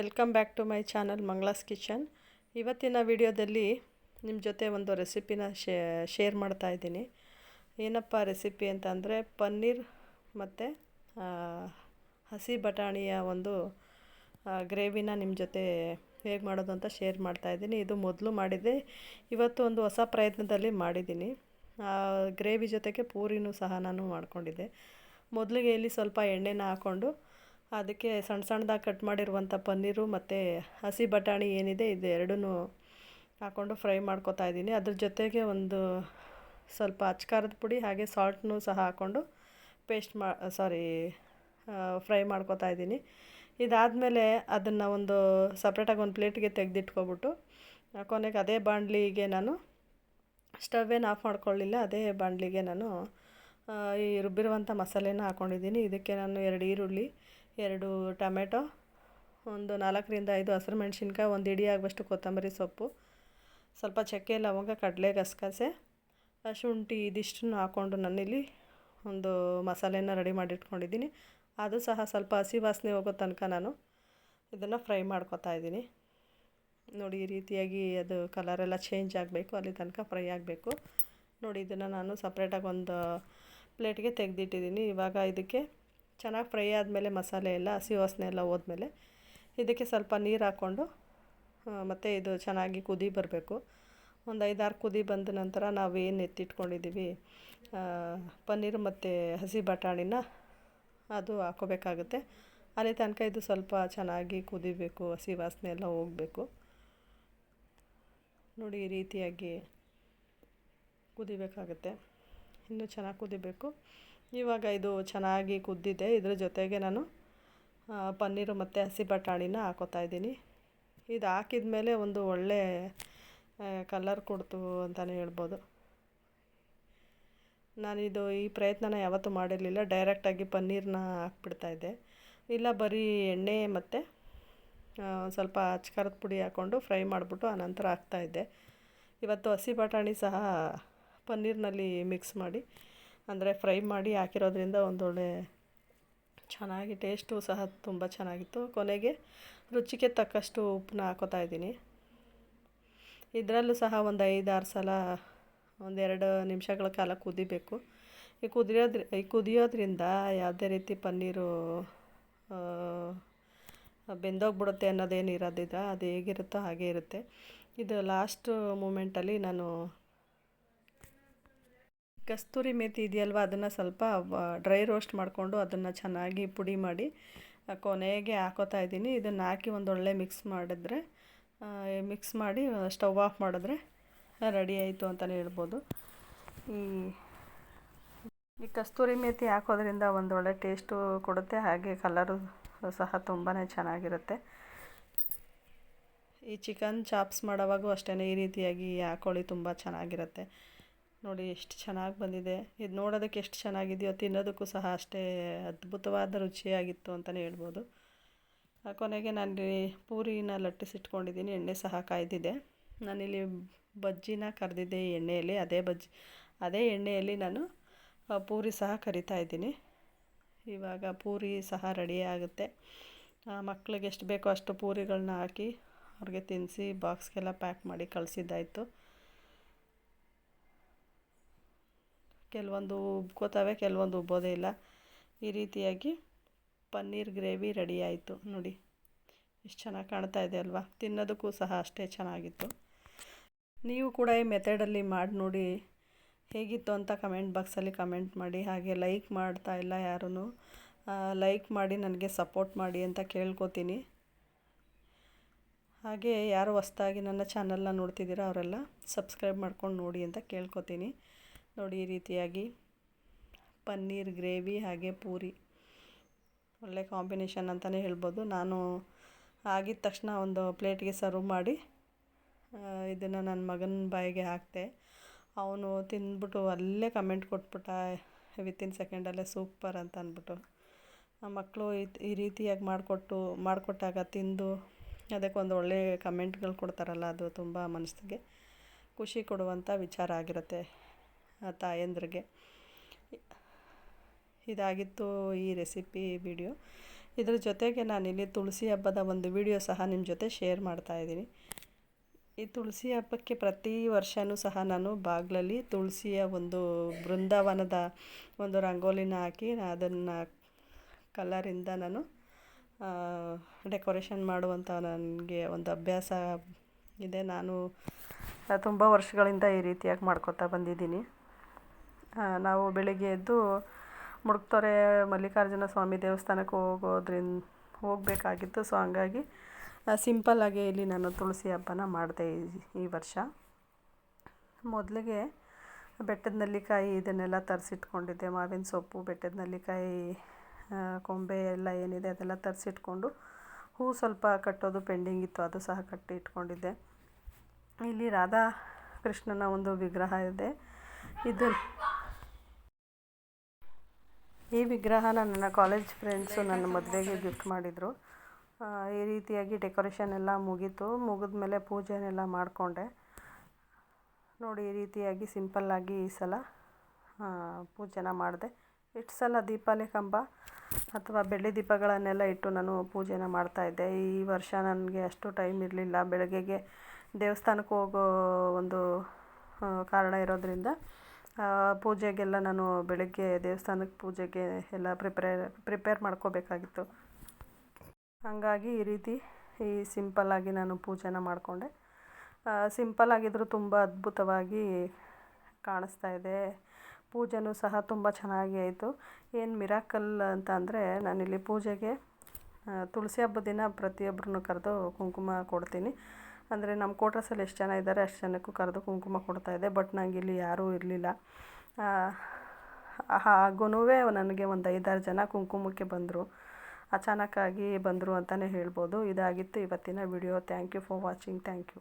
Welcome back to my channel Mangla's Kitchen. ಇವತ್ತಿನ ವಿಡಿಯೋದಲ್ಲಿ ನಿಮ್ಮ ಜೊತೆ ಒಂದು ರೆಸಿಪಿನ ಶೇರ್ ಮಾಡ್ತಾ ಇದ್ದೀನಿ. ಏನಪ್ಪ ರೆಸಿಪಿ ಅಂತ ಅಂದರೆ ಪನ್ನೀರ್ ಮತ್ತು ಹಸಿ ಬಟಾಣಿಯ ಒಂದು ಗ್ರೇವಿನ ನಿಮ್ಮ ಜೊತೆ ಹೇಗೆ ಮಾಡೋದು ಅಂತ ಶೇರ್ ಮಾಡ್ತಾ ಇದ್ದೀನಿ. ಇದು ಮೊದಲು ಮಾಡಿದ್ದೆ. ಇವತ್ತು ಒಂದು ಹೊಸ ಪ್ರಯತ್ನದಲ್ಲಿ ಮಾಡಿದ್ದೀನಿ. ಗ್ರೇವಿ ಜೊತೆಗೆ ಪೂರಿನೂ ಸಹ ನಾನು ಮಾಡಿಕೊಂಡಿದ್ದೆ. ಮೊದಲಿಗೆ ಇಲ್ಲಿ ಸ್ವಲ್ಪ ಎಣ್ಣೆನ ಹಾಕ್ಕೊಂಡು ಅದಕ್ಕೆ ಸಣ್ಣ ಸಣ್ಣದಾಗಿ ಕಟ್ ಮಾಡಿರುವಂಥ ಪನ್ನೀರು ಮತ್ತು ಹಸಿ ಬಟಾಣಿ ಏನಿದೆ ಇದು ಎರಡೂ ಹಾಕ್ಕೊಂಡು ಫ್ರೈ ಮಾಡ್ಕೊತಾ ಇದ್ದೀನಿ. ಅದ್ರ ಜೊತೆಗೆ ಒಂದು ಸ್ವಲ್ಪ ಅಚ್ಕಾರದ ಪುಡಿ ಹಾಗೆ ಸಾಲ್ಟ್ನೂ ಸಹ ಹಾಕ್ಕೊಂಡು ಪೇಸ್ಟ್ ಮಾ, ಸಾರಿ ಫ್ರೈ ಮಾಡ್ಕೊತಾ ಇದ್ದೀನಿ. ಇದಾದಮೇಲೆ ಅದನ್ನು ಒಂದು ಸಪ್ರೇಟಾಗಿ ಒಂದು ಪ್ಲೇಟ್ಗೆ ತೆಗೆದಿಟ್ಕೊಬಿಟ್ಟು ಕೊನೆಗೆ ಅದೇ ಬಾಣಲಿಗೆ ನಾನು ಸ್ಟವ್ ಏನು ಆಫ್ ಮಾಡ್ಕೊಳ್ಳಿಲ್ಲ, ಅದೇ ಬಾಣಲಿಗೆ ನಾನು ಈ ರುಬ್ಬಿರುವಂಥ ಮಸಾಲೆನ ಹಾಕ್ಕೊಂಡಿದ್ದೀನಿ ಇದಕ್ಕೆ ನಾನು ಎರಡು ಈರುಳ್ಳಿ ಎರಡು ಟೊಮೆಟೊ, ಒಂದು ನಾಲ್ಕರಿಂದ ಐದು ಹಸಿರು ಮೆಣಸಿನ್ಕಾಯಿ, ಒಂದು ಇಡಿ ಆಗುವಷ್ಟು ಕೊತ್ತಂಬರಿ ಸೊಪ್ಪು, ಸ್ವಲ್ಪ ಚಕ್ಕೆ, ಲವಂಗ, ಕಡಲೆ, ಗಸಗಸೆ, ಶುಂಠಿ ಇದಿಷ್ಟನ್ನು ಹಾಕ್ಕೊಂಡು ನಾನಿಲ್ಲಿ ಒಂದು ಮಸಾಲೆನ ರೆಡಿ ಮಾಡಿಟ್ಕೊಂಡಿದ್ದೀನಿ. ಅದು ಸಹ ಸ್ವಲ್ಪ ಹಸಿ ವಾಸನೆ ಹೋಗೋ ತನಕ ನಾನು ಇದನ್ನು ಫ್ರೈ ಮಾಡ್ಕೊತಾ ಇದ್ದೀನಿ. ನೋಡಿ, ಈ ರೀತಿಯಾಗಿ ಅದು ಕಲರೆಲ್ಲ ಚೇಂಜ್ ಆಗಬೇಕು, ಅಲ್ಲಿ ತನಕ ಫ್ರೈ ಆಗಬೇಕು. ನೋಡಿ, ಇದನ್ನು ನಾನು ಸಪ್ರೇಟಾಗಿ ಒಂದು ಪ್ಲೇಟ್ಗೆ ತೆಗೆದಿಟ್ಟಿದ್ದೀನಿ. ಇವಾಗ ಇದಕ್ಕೆ ಚೆನ್ನಾಗಿ ಫ್ರೈ ಆದಮೇಲೆ ಮಸಾಲೆ ಎಲ್ಲ, ಹಸಿ ವಾಸನೆ ಎಲ್ಲ ಹೋದ್ಮೇಲೆ ಇದಕ್ಕೆ ಸ್ವಲ್ಪ ನೀರು ಹಾಕ್ಕೊಂಡು ಮತ್ತು ಇದು ಚೆನ್ನಾಗಿ ಕುದಿ ಬರಬೇಕು. ಒಂದು ಐದಾರು ಕುದಿ ಬಂದ ನಂತರ ನಾವು ಏನು ಎತ್ತಿಟ್ಕೊಂಡಿದ್ದೀವಿ ಪನ್ನೀರು ಮತ್ತು ಹಸಿ ಬಟಾಣಿನ ಅದು ಹಾಕೋಬೇಕಾಗುತ್ತೆ. ಅಲ್ಲಿ ತನಕ ಇದು ಸ್ವಲ್ಪ ಚೆನ್ನಾಗಿ ಕುದಿಬೇಕು, ಹಸಿ ವಾಸನೆ ಎಲ್ಲ ಹೋಗಬೇಕು. ನೋಡಿ ಈ ರೀತಿಯಾಗಿ ಕುದಿಬೇಕಾಗುತ್ತೆ. ಇನ್ನೂ ಚೆನ್ನಾಗಿ ಕುದಿಬೇಕು. ಇವಾಗ ಇದು ಚೆನ್ನಾಗಿ ಕುದ್ದಿದೆ. ಇದ್ರ ಜೊತೆಗೆ ನಾನು ಪನ್ನೀರು ಮತ್ತು ಹಸಿ ಬಟಾಣಿನ ಹಾಕೋತಾ ಇದ್ದೀನಿ. ಇದು ಹಾಕಿದ ಮೇಲೆ ಒಂದು ಒಳ್ಳೆ ಕಲರ್ ಕೊಡ್ತು ಅಂತಲೇ ಹೇಳ್ಬೋದು. ನಾನಿದು ಈ ಪ್ರಯತ್ನನ ಯಾವತ್ತೂ ಮಾಡಿರಲಿಲ್ಲ. ಡೈರೆಕ್ಟಾಗಿ ಪನ್ನೀರನ್ನ ಹಾಕ್ಬಿಡ್ತಾಯಿದ್ದೆ ಇಲ್ಲ, ಬರೀ ಎಣ್ಣೆ ಮತ್ತು ಸ್ವಲ್ಪ ಅಚ್ಕಾರದ ಪುಡಿ ಹಾಕ್ಕೊಂಡು ಫ್ರೈ ಮಾಡಿಬಿಟ್ಟು ಆನಂತರ ಹಾಕ್ತಾಯಿದ್ದೆ ಇವತ್ತು ಹಸಿ ಬಟಾಣಿ ಸಹ ಪನ್ನೀರ್ನಲ್ಲಿ ಮಿಕ್ಸ್ ಮಾಡಿ ಅಂದರೆ ಫ್ರೈ ಮಾಡಿ ಹಾಕಿರೋದ್ರಿಂದ ಒಂದೊಳ್ಳೆ ಚೆನ್ನಾಗಿ ಟೇಸ್ಟು ಸಹ ತುಂಬ ಚೆನ್ನಾಗಿತ್ತು. ಕೊನೆಗೆ ರುಚಿಗೆ ತಕ್ಕಷ್ಟು ಉಪ್ಪನ್ನ ಹಾಕೋತಾ ಇದ್ದೀನಿ. ಇದರಲ್ಲೂ ಸಹ ಒಂದು ಐದಾರು ಸಲ ಒಂದೆರಡು ನಿಮಿಷಗಳ ಕಾಲ ಕುದಿಬೇಕು. ಈ ಕುದಿಯೋದ್ರ, ಈ ಕುದಿಯೋದ್ರಿಂದ ಯಾವುದೇ ರೀತಿ ಪನ್ನೀರು ಬೆಂದೋಗ್ಬಿಡುತ್ತೆ ಅನ್ನೋದೇನು ಇರೋದಿಲ್ಲ ಅದು ಹೇಗಿರುತ್ತೋ ಹಾಗೇ ಇರುತ್ತೆ. ಇದು ಲಾಸ್ಟ್ ಮೂಮೆಂಟಲ್ಲಿ ನಾನು ಕಸ್ತೂರಿ ಮೇಥಿ ಇದೆಯಲ್ವ? ಅದನ್ನು ಸ್ವಲ್ಪ ಡ್ರೈ ರೋಸ್ಟ್ ಮಾಡಿಕೊಂಡು ಅದನ್ನು ಚೆನ್ನಾಗಿ ಪುಡಿ ಮಾಡಿ ಕೊನೆಗೆ ಹಾಕೋತಾ ಇದ್ದೀನಿ. ಇದನ್ನು ಹಾಕಿ ಒಂದೊಳ್ಳೆ ಮಿಕ್ಸ್ ಮಾಡಿದ್ರೆ ಮಿಕ್ಸ್ ಮಾಡಿ ಸ್ಟವ್ ಆಫ್ ಮಾಡಿದ್ರೆ ರೆಡಿ ಆಯಿತು ಅಂತಲೇ ಹೇಳ್ಬೋದು. ಈ ಈ ಕಸ್ತೂರಿ ಮೇತಿ ಹಾಕೋದ್ರಿಂದ ಒಂದೊಳ್ಳೆ ಟೇಸ್ಟು ಕೊಡುತ್ತೆ. ಹಾಗೆ ಕಲರು ಸಹ ತುಂಬಾ ಚೆನ್ನಾಗಿರುತ್ತೆ. ಈ ಚಿಕನ್ ಚಾಪ್ಸ್ ಮಾಡೋವಾಗೂ ಅಷ್ಟೇ ಈ ರೀತಿಯಾಗಿ ಹಾಕೊಳ್ಳಿ ತುಂಬ ಚೆನ್ನಾಗಿರುತ್ತೆ. ನೋಡಿ ಎಷ್ಟು ಚೆನ್ನಾಗಿ ಬಂದಿದೆ. ಇದು ನೋಡೋದಕ್ಕೆ ಎಷ್ಟು ಚೆನ್ನಾಗಿದೆಯೋ ತಿನ್ನೋದಕ್ಕೂ ಸಹ ಅಷ್ಟೇ ಅದ್ಭುತವಾದ ರುಚಿಯಾಗಿತ್ತು ಅಂತಲೇ ಹೇಳ್ಬೋದು. ಕೊನೆಗೆ ನಾನು ಪೂರಿನ ಲಟ್ಟಿಸಿಟ್ಕೊಂಡಿದ್ದೀನಿ ಎಣ್ಣೆ ಸಹ ಕಾಯ್ದಿದೆ. ನಾನಿಲ್ಲಿ ಬಜ್ಜಿನ ಕರೆದಿದ್ದೆ ಎಣ್ಣೆಯಲ್ಲಿ, ಅದೇ ಬಜ್ಜಿ, ಅದೇ ಎಣ್ಣೆಯಲ್ಲಿ ನಾನು ಪೂರಿ ಸಹ ಕರಿತಾ ಇದ್ದೀನಿ. ಇವಾಗ ಪೂರಿ ಸಹ ರೆಡಿ ಆಗುತ್ತೆ. ಮಕ್ಕಳಿಗೆ ಎಷ್ಟು ಬೇಕೋ ಅಷ್ಟು ಪೂರಿಗಳನ್ನ ಹಾಕಿ ಅವ್ರಿಗೆ ತಿನ್ನಿಸಿ, ಬಾಕ್ಸ್ಗೆಲ್ಲ ಪ್ಯಾಕ್ ಮಾಡಿ ಕಳಿಸಿದ್ದಾಯಿತು. ಕೆಲವೊಂದು ಉಬ್ಕೋತವೆ, ಕೆಲವೊಂದು ಉಬ್ಬೋದೇ ಇಲ್ಲ. ಈ ರೀತಿಯಾಗಿ ಪನ್ನೀರ್ ಗ್ರೇವಿ ರೆಡಿ ಆಯಿತು ನೋಡಿ. ಎಷ್ಟು ಚೆನ್ನಾಗಿ ಕಾಣ್ತಾ ಇದೆ ಅಲ್ವಾ? ತಿನ್ನೋದಕ್ಕೂ ಸಹ ಅಷ್ಟೇ ಚೆನ್ನಾಗಿತ್ತು. ನೀವು ಕೂಡ ಈ ಮೆಥಡಲ್ಲಿ ಮಾಡಿ ನೋಡಿ ಹೇಗಿತ್ತು ಅಂತ ಕಮೆಂಟ್ ಬಾಕ್ಸಲ್ಲಿ ಕಮೆಂಟ್ ಮಾಡಿ. ಹಾಗೆ ಲೈಕ್ ಮಾಡ್ತಾ ಇಲ್ಲ ಯಾರೂ ಲೈಕ್ ಮಾಡಿ, ನನಗೆ ಸಪೋರ್ಟ್ ಮಾಡಿ ಅಂತ ಕೇಳ್ಕೊತೀನಿ. ಹಾಗೆ ಯಾರು ಹೊಸ್ದಾಗಿ ನನ್ನ ಚಾನಲ್ನ ನೋಡ್ತಿದ್ದೀರಾ ಅವರೆಲ್ಲ ಸಬ್ಸ್ಕ್ರೈಬ್ ಮಾಡ್ಕೊಂಡು ನೋಡಿ ಅಂತ ಕೇಳ್ಕೊತೀನಿ. ನೋಡಿ ಈ ರೀತಿಯಾಗಿ. ಪನ್ನೀರ್, ಗ್ರೇವಿ ಹಾಗೆ ಪೂರಿ. ಒಳ್ಳೆ ಕಾಂಬಿನೇಷನ್ ಅಂತಲೇ ಹೇಳ್ಬೋದು. ನಾನು ಆಗಿದ ತಕ್ಷಣ ಒಂದು ಪ್ಲೇಟ್ಗೆ ಸರ್ವ್ ಮಾಡಿ ಇದನ್ನು ನನ್ನ ಮಗನ ಬಾಯಿಗೆ ಹಾಕಿದೆ ಅವನು ತಿಂದ್ಬಿಟ್ಟು ಅಲ್ಲೇ ಕಮೆಂಟ್ ಕೊಟ್ಬಿಟ್ಟ, ವಿತಿನ್ ಸೆಕೆಂಡಲ್ಲೇ ಸೂಪರ್ ಅಂತ ಅಂದ್ಬಿಟ್ಟು. ಮಕ್ಕಳು ಈ ರೀತಿಯಾಗಿ ಮಾಡಿಕೊಟ್ಟು, ಮಾಡಿಕೊಟ್ಟಾಗ ತಿಂದು ಅದಕ್ಕೊಂದು ಒಳ್ಳೆ ಕಮೆಂಟ್ಗಳು ಕೊಡ್ತಾರಲ್ಲ, ಅದು ತುಂಬ ಮನಸ್ಸಿಗೆ ಖುಷಿ ಕೊಡುವಂಥ ವಿಚಾರ ಆಗಿರುತ್ತೆ. ತಾಯಂದ್ರಿಗೆ. ಇದಾಗಿತ್ತು ಈ ರೆಸಿಪಿ ವಿಡಿಯೋ. ಇದ್ರ ಜೊತೆಗೆ ನಾನಿಲ್ಲಿ ತುಳಸಿ ಹಬ್ಬದ ಒಂದು ವಿಡಿಯೋ ಸಹ ನಿಮ್ಮ ಜೊತೆ ಶೇರ್ ಮಾಡ್ತಾಯಿದ್ದೀನಿ ಈ ತುಳಸಿ ಹಬ್ಬಕ್ಕೆ ಪ್ರತಿ ವರ್ಷವೂ ಸಹ ನಾನು ಬಾಗಿಲಲ್ಲಿ ತುಳಸಿಯ ಒಂದು ಬೃಂದಾವನದ ಒಂದು ರಂಗೋಲಿನ ಹಾಕಿ ಅದನ್ನು ಕಲರಿಂದ ನಾನು ಡೆಕೋರೇಷನ್ ಮಾಡುವಂಥ ನನಗೆ ಒಂದು ಅಭ್ಯಾಸ ಇದೆ. ನಾನು ತುಂಬ ವರ್ಷಗಳಿಂದ ಈ ರೀತಿಯಾಗಿ ಮಾಡ್ಕೊತಾ ಬಂದಿದ್ದೀನಿ. ನಾವು ಬೆಳಗ್ಗೆ ಎದ್ದು ಮುಡುಕ್ತೊರೆ ಮಲ್ಲಿಕಾರ್ಜುನ ಸ್ವಾಮಿ ದೇವಸ್ಥಾನಕ್ಕೆ ಹೋಗೋದ್ರಿಂದ ಹೋಗಬೇಕಾಗಿತ್ತು. ಸೊ ಹಂಗಾಗಿ ಸಿಂಪಲ್ಲಾಗಿ ಇಲ್ಲಿ ನಾನು ತುಳಸಿ ಹಬ್ಬನ ಮಾಡಿದೆ ಈ ವರ್ಷ. ಮೊದಲಿಗೆ ಬೆಟ್ಟದ ನಲ್ಲಿಕಾಯಿ ಇದನ್ನೆಲ್ಲ ತರಿಸಿಟ್ಕೊಂಡಿದ್ದೆ. ಮಾವಿನ ಸೊಪ್ಪು, ಬೆಟ್ಟದ ನಲ್ಲಿಕಾಯಿ ಕೊಂಬೆ ಎಲ್ಲ ಏನಿದೆ ಅದೆಲ್ಲ ತರಿಸಿಟ್ಕೊಂಡು ಹೂ ಸ್ವಲ್ಪ ಕಟ್ಟೋದು ಪೆಂಡಿಂಗ್ ಇತ್ತು, ಅದು ಸಹ ಕಟ್ಟಿ ಇಟ್ಕೊಂಡಿದ್ದೆ. ಇಲ್ಲಿ ರಾಧಾ ಕೃಷ್ಣನ ಒಂದು ವಿಗ್ರಹ ಇದೆ. ಇದು ಈ ವಿಗ್ರಹನ ನನ್ನ ಕಾಲೇಜ್ ಫ್ರೆಂಡ್ಸು ನನ್ನ ಮದುವೆಗೆ ಗಿಫ್ಟ್ ಮಾಡಿದರು. ಈ ರೀತಿಯಾಗಿ ಡೆಕೋರೇಷನ್ ಎಲ್ಲ ಮುಗೀತು. ಮುಗಿದ ಮೇಲೆ ಪೂಜೆನೆಲ್ಲ ಮಾಡಿಕೊಂಡೆ. ನೋಡಿ, ಈ ರೀತಿಯಾಗಿ ಸಿಂಪಲ್ಲಾಗಿ ಈ ಸಲ ಪೂಜೆನ ಮಾಡಿದೆ. ಇಷ್ಟು ಸಲ ದೀಪಾವಳಿ ಕಂಬ ಅಥವಾ ಬೆಳ್ಳಿ ದೀಪಗಳನ್ನೆಲ್ಲ ಇಟ್ಟು ನಾನು ಪೂಜೆನ ಮಾಡ್ತಾಯಿದ್ದೆ ಈ ವರ್ಷ ನನಗೆ ಅಷ್ಟು ಟೈಮ್ ಇರಲಿಲ್ಲ. ಬೆಳಗ್ಗೆಗೆ ದೇವಸ್ಥಾನಕ್ಕೆ ಹೋಗೋ ಒಂದು ಕಾರಣ ಇರೋದರಿಂದ ಪೂಜೆಗೆಲ್ಲ ನಾನು ಬೆಳಗ್ಗೆ ದೇವಸ್ಥಾನಕ್ಕೆ ಪೂಜೆಗೆ ಎಲ್ಲ ಪ್ರಿಪೇರ್ ಪ್ರಿಪೇರ್ ಮಾಡ್ಕೋಬೇಕಾಗಿತ್ತು. ಹಾಗಾಗಿ ಈ ರೀತಿ ಈ ಸಿಂಪಲ್ಲಾಗಿ ನಾನು ಪೂಜೆನ ಮಾಡಿಕೊಂಡೆ. ಸಿಂಪಲ್ಲಾಗಿದ್ದರೂ ತುಂಬ ಅದ್ಭುತವಾಗಿ ಕಾಣಿಸ್ತಾ ಇದೆ. ಪೂಜೆನೂ ಸಹ ತುಂಬ ಚೆನ್ನಾಗಿ ಆಯಿತು. ಏನು ಮಿರಾಕಲ್ ಅಂತ ಅಂದರೆ ನಾನಿಲ್ಲಿ ಪೂಜೆಗೆ ತುಳಸಿ ಹಬ್ಬದ ದಿನ ಪ್ರತಿಯೊಬ್ಬರನ್ನು ಕರೆದು ಕುಂಕುಮ ಕೊಡ್ತೀನಿ. ಅಂದರೆ ನಮ್ಮ ಕೋಟ್ರಸಲ್ಲಿ ಎಷ್ಟು ಜನ ಇದ್ದಾರೆ ಅಷ್ಟು ಜನಕ್ಕೂ ಕರೆದು ಕುಂಕುಮ ಕೊಡ್ತಾಯಿದ್ದೆ ಬಟ್ ನಂಗೆ ಇಲ್ಲಿ ಯಾರೂ ಇರಲಿಲ್ಲ. ಹಾಗೂ ನನಗೆ ಒಂದು ಐದಾರು ಜನ ಕುಂಕುಮಕ್ಕೆ ಬಂದರು. ಅಚಾನಕ್ಕಾಗಿ ಬಂದರು ಅಂತಲೇ ಹೇಳ್ಬೋದು. ಇದಾಗಿತ್ತು ಇವತ್ತಿನ video. Thank you for watching thank you